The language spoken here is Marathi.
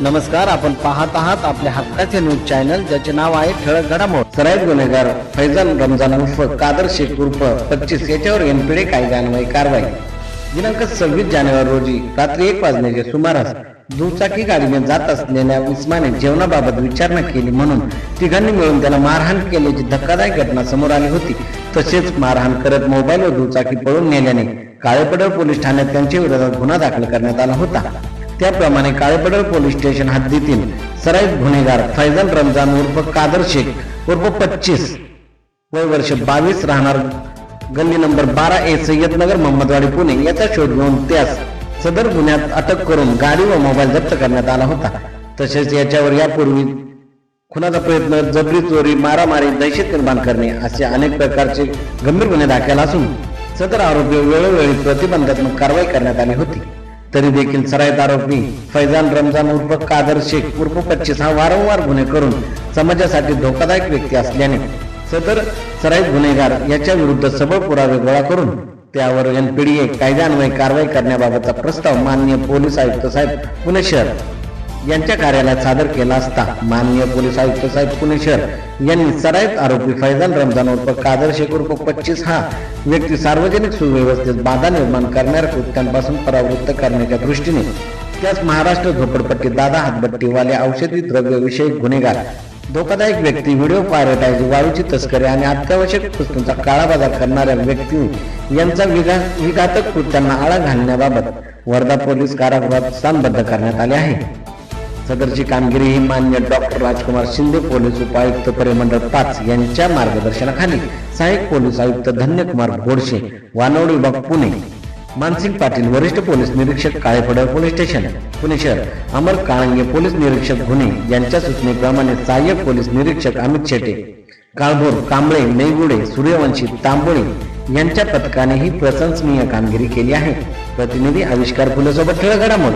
नमस्कार आपण पाहत आहात आपल्या हक्काचे न्यूज चॅनल ज्याचे नाव आहे ठळक घडामोड. सराईत गुन्हेगार फैजल रमजान उर्फ कादर शेख उर्फ पच्चीस याच्यावर एनपीडे कायद्यान्वये कारवाई. दिनांक सव्वीस जानेवारी रोजी रात्री एक वाजण्याच्या सुमारास दुचाकी गाडीने जात असलेल्या उस्माने जेवणाबाबत विचारणा केली म्हणून तिघांनी मिळून त्याला मारहाण केल्याची धक्कादायक घटना समोर आली होती. तसेच मारहाण करत मोबाईल व दुचाकी पळून नेल्याने काळेपडळ पोलीस ठाण्यात त्यांच्या विरोधात गुन्हा दाखल करण्यात आला होता. त्याप्रमाणे काळेपडळ पोलीस स्टेशन हद्दीतील सराईत गुन्हेगार फैजल रमजान उर्फ कादर शेख उर्फ पच्चीस वय वर्ष बावीस राहणार गल्ली नंबर बारा ए सय्यदनगर मोहम्मदवाडी पुणे. याचा शोध घेऊन त्यास सदर गुन्ह्यात अटक करून गाडी व मोबाईल जप्त करण्यात आला होता. तसेच याच्यावर यापूर्वी खुनाचा प्रयत्न जबरी चोरी मारामारी दहशत निर्माण करणे असे अनेक प्रकारचे गंभीर गुन्हे दाखल असून सदर आरोपी वेळोवेळी प्रतिबंधात्मक कारवाई करण्यात आली होती. तरी देखील सराईत आरोपी फैजान रमजान उर्फ कादर शेख उर्फ पच्चीस हा वारंवार गुन्हे करून समाजासाठी धोकादायक व्यक्ती असल्याने सदर सराईत गुन्हेगार याच्या विरुद्ध सबळ पुरावे गोळा करून त्यावर एनपीडीए कायद्यान्वये कारवाई करण्याबाबतचा प्रस्ताव माननीय पोलीस आयुक्त साहेब पुणे शहर यांच्या कार्यालयात सादर केला असता. माननीय पोलीस आयुक्त साहेब पुणे शहर यांनी सराईत आरोपी फैजान रमजान उर्फ कादर शेख उर्फ पच्चीस हा व्यक्ती सार्वजनिक सुव्यवस्थेत बाधा निर्माण करणाऱ्या कृत्यांपासून परावृत्त करण्याच्या दृष्टीने त्यास महाराष्ट्र झोपडपट्टी दादा हातबट्टीवाले औषधी द्रव्य विषयक गुन्हेगार धोकादायक व्यक्ती व्हिडिओ पायरेटाईज वाळूची तस्करी आणि अत्यावश्यक वस्तूंचा काळाबाजार करणाऱ्या व्यक्ती यांचा विघा विघातक कृत्यांना आळा घालण्याबाबत वर्धा पोलीस कारागृहात स्थानबद्ध करण्यात आले आहे. सदरची कामगिरी ही मान्य डॉक्टर राजकुमार शिंदे पोलीस उपायुक्त परिमंडळ पाच यांच्या मार्गदर्शनाखाली. सहाय्यक पोलीस आयुक्त धन्यकुमार गोडशे वानवड विभाग पुणे. मानसिंग पाटील वरिष्ठ पोलीस निरीक्षक काळेपडळ पोलीस स्टेशन पुणे शहर. अमर काळंगे पोलीस निरीक्षक गुन्हे. यांच्या सूचनेप्रमाणे सहाय्यक पोलीस निरीक्षक अमित शेटे काळभोर कांबळे नैगुडे सूर्यवंशी तांबोळे यांच्या पथकाने ही प्रशंसनीय कामगिरी केली आहे. प्रतिनिधी आविष्कार फुलेसोबत ठळक घडामोड.